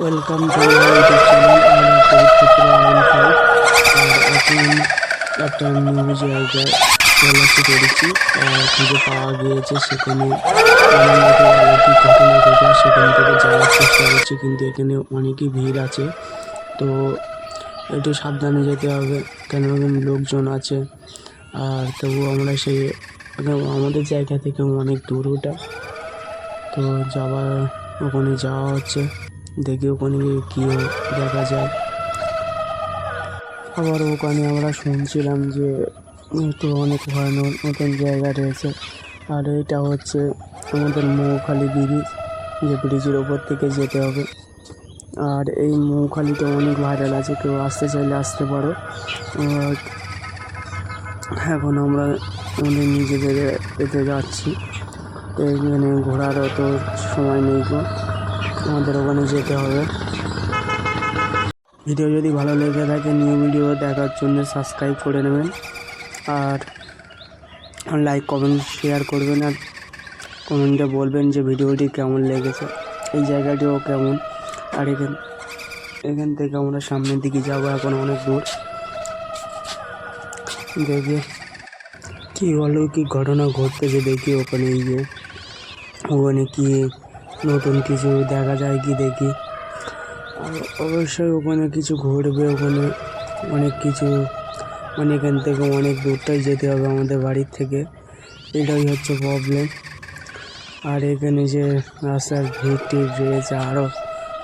Welcome একটা new জায়গায় করেছি খুঁজে পাওয়া গিয়েছে সেখানে ঘটনা ঘটে, সেখান থেকে যাওয়ার চেষ্টা করছি, কিন্তু এখানে অনেকই ভিড় আছে। তো একটু সাবধানে যেতে হবে, কেন লোকজন আছে। আর তবু আমরা সেই আমাদের জায়গা থেকে অনেক দূর ওটা। তো যাবার ওখানে যাওয়া হচ্ছে। দেখি ওখানে গিয়ে কী দেখা যায়। আবার ওখানে আমরা শুনছিলাম যে একটু অনেক ভয়ানক মতন জায়গা রয়েছে। আর এটা হচ্ছে আমাদের মৌখালি ব্রিজ যে ব্রিজের ওপর থেকে যেতে হবে। আর এই মৌখালিটা অনেক ভাইরাল আছে, কেউ আসতে চাইলে আসতে পারো। এখন আমরা আমাদের নিজেদের এতে যাচ্ছি। তো এখানে ঘোরার অত সময় নেই আমাদের ওখানে যেতে হবে। ভিডিও যদি ভালো লেগে থাকে, নিউ ভিডিও দেখার জন্য সাবস্ক্রাইব করে নেবেন। আর লাইক কমেন্ট শেয়ার করবেন আর কমেন্টে বলবেন যে ভিডিওটি কেমন লেগেছে। এই জায়গাটিও কেমন? আর এখান এখান থেকে আমরা সামনের দিকে যাব, এখন অনেক দূর। দেখি কী কি অলৌকিক ঘটনা ঘটতেছে দেখি ওখানে গিয়ে ওখানে কি নতুন কিছু দেখা যায় কি দেখি। অবশ্যই ওখানে কিছু ঘটবে, ওখানে অনেক কিছু মানে এখান থেকে অনেক দূরটাই যেতে হবে আমাদের বাড়ির থেকে। এটাই হচ্ছে প্রবলেম আর এখানে যে রাস্তার ভিড় টিড় রয়েছে আরও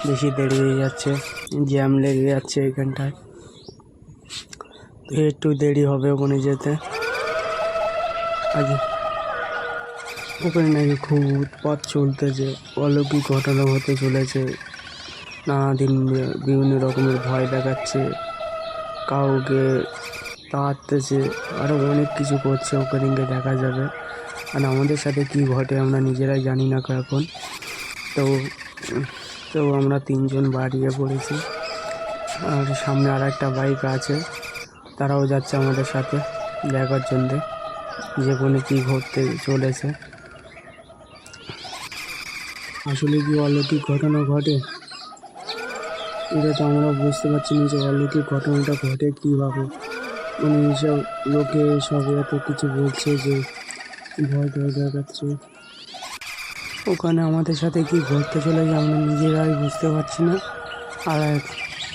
বেশি দেরি হয়ে যাচ্ছে জ্যাম লেগে যাচ্ছে এখানটায়। একটু দেরি হবে ওখানে যেতে। আজ ওখানে নাকি খুব উৎপাত চলতেছে অলৌকিক ঘটনা হতে চলেছে। নানা দিন বি- বিভিন্ন রকমের ভয় দেখাচ্ছে। কাউকে তাড়াতেছে আরও অনেক কিছু করছে ওখানে গিয়ে দেখা যাবে। আর আমাদের সাথে কি ঘটে আমরা নিজেরাই জানি না এখন। তো তো আমরা তিনজন বাড়িয়ে পড়েছি। আর সামনে আর একটা বাইক আছে, তারাও যাচ্ছে আমাদের সাথে দেখার জন্যে। যে কোনো কী ঘটতে চলেছে। আসলে কি অলৌকিক ঘটনা ঘটে? এটা তো আমরা বুঝতে পারছি না যে অলৌকিক ঘটনাটা ঘটে কীভাবে। মানে এইসব লোকে সব এত কিছু বলছে যে ভয় ভয় দেখাচ্ছে। ওখানে আমাদের সাথে কি ঘটতে চলেছে আমরা নিজেরাই বুঝতে পারছি না। আর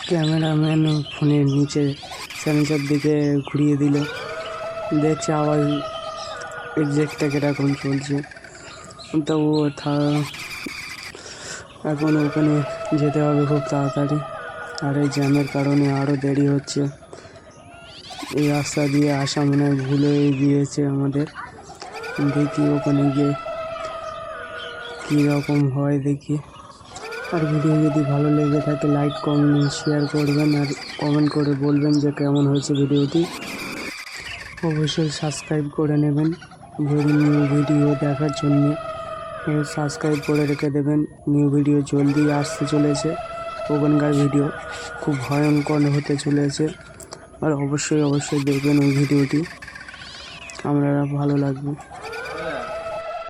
ক্যামেরাম্যান ফোনের নিচে সেন্সার দিকে ঘুরিয়ে দিল। দেখছে আবার এক্সাক্টটা কীরকম চলছে। তো ও এখন ওখানে যেতে হবে খুব তাড়াতাড়ি। আর এই জ্যামের কারণে আরও দেরি হচ্ছে। এই রাস্তা দিয়ে আসা মনে হয় ভুল হয়ে গিয়েছে আমাদের। দেখি ওখানে গিয়ে কীরকম হয় দেখি। আর ভিডিও যদি ভালো লেগে থাকে লাইক, কমেন্ট, শেয়ার করবেন আর কমেন্ট করে বলবেন যে কেমন হয়েছে ভিডিওটি। অবশ্যই সাবস্ক্রাইব করে নেবেন। ভিডিও দেখার জন্য। সাবস্ক্রাইব করে রেখে দেবেন। নিউ ভিডিও জলদি আসতে চলেছে। ওখানকার ভিডিও খুব ভয়ঙ্কর হতে চলেছে। আর অবশ্যই অবশ্যই দেখবেন ওই ভিডিওটি। আপনারা ভালো লাগবে।